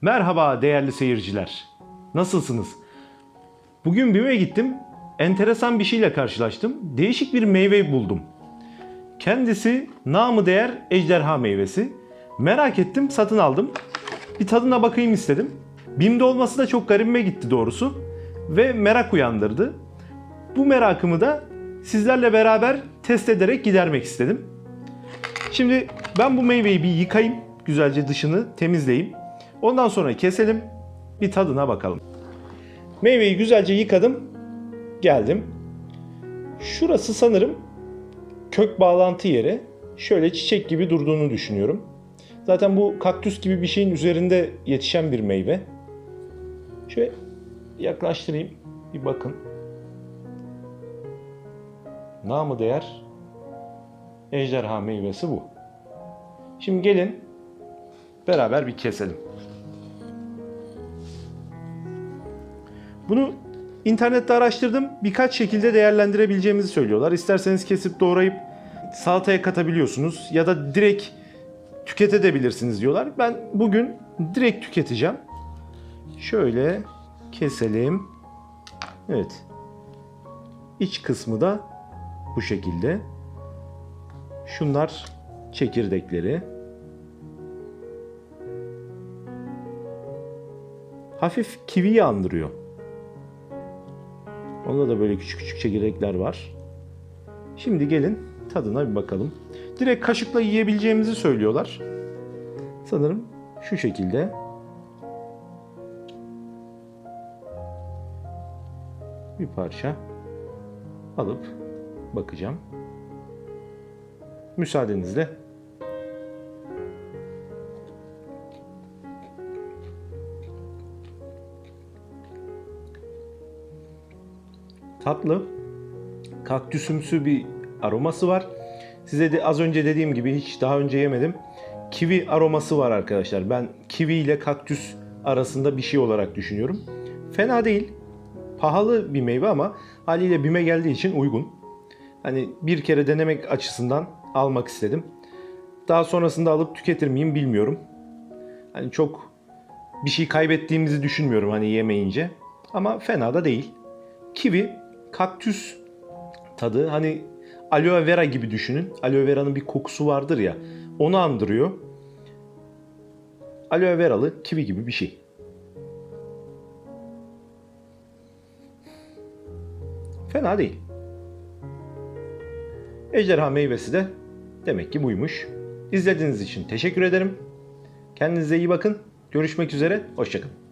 Merhaba değerli seyirciler. Nasılsınız? Bugün BİM'e gittim. Enteresan bir şeyle karşılaştım. Değişik bir meyve buldum. Kendisi namı değer ejderha meyvesi. Merak ettim, satın aldım. Bir tadına bakayım istedim. BİM'de olması da çok garibime gitti doğrusu. Ve merak uyandırdı. Bu merakımı da sizlerle beraber test ederek gidermek istedim. Şimdi ben bu meyveyi bir yıkayayım. Güzelce dışını temizleyeyim. Ondan sonra keselim. Bir tadına bakalım. Meyveyi güzelce yıkadım. Geldim. Şurası sanırım kök bağlantı yeri. Şöyle çiçek gibi durduğunu düşünüyorum. Zaten bu kaktüs gibi bir şeyin üzerinde yetişen bir meyve. Şöyle yaklaştırayım. Bir bakın. Namı değer ejderha meyvesi bu. Şimdi gelin beraber bir keselim. Bunu internette araştırdım. Birkaç şekilde değerlendirebileceğimizi söylüyorlar. İsterseniz kesip doğrayıp salataya katabiliyorsunuz ya da direkt tüketebilirsiniz diyorlar. Ben bugün direkt tüketeceğim. Şöyle keselim. Evet. İç kısmı da bu şekilde. Şunlar çekirdekleri. Hafif kiviyi andırıyor. Onda da böyle küçük küçük çekirdekler var. Şimdi gelin tadına bir bakalım. Direkt kaşıkla yiyebileceğimizi söylüyorlar. Sanırım şu şekilde. Bir parça alıp bakacağım. Müsaadenizle. Tatlı, kaktüsümsü bir aroması var. Size de az önce dediğim gibi hiç daha önce yemedim. Kivi aroması var arkadaşlar. Ben kivi ile kaktüs arasında bir şey olarak düşünüyorum. Fena değil. Pahalı bir meyve ama haliyle bime geldiği için uygun. Hani bir kere denemek açısından almak istedim. Daha sonrasında alıp tüketir miyim bilmiyorum. Hani çok bir şey kaybettiğimizi düşünmüyorum hani yemeyince. Ama fena da değil. Kivi, kaktüs tadı hani aloe vera gibi düşünün. Aloe vera'nın bir kokusu vardır ya. Onu andırıyor. Aloe veralı kivi gibi bir şey. Fena değil. Ejderha meyvesi de demek ki buymuş. İzlediğiniz için teşekkür ederim. Kendinize iyi bakın. Görüşmek üzere. Hoşçakalın.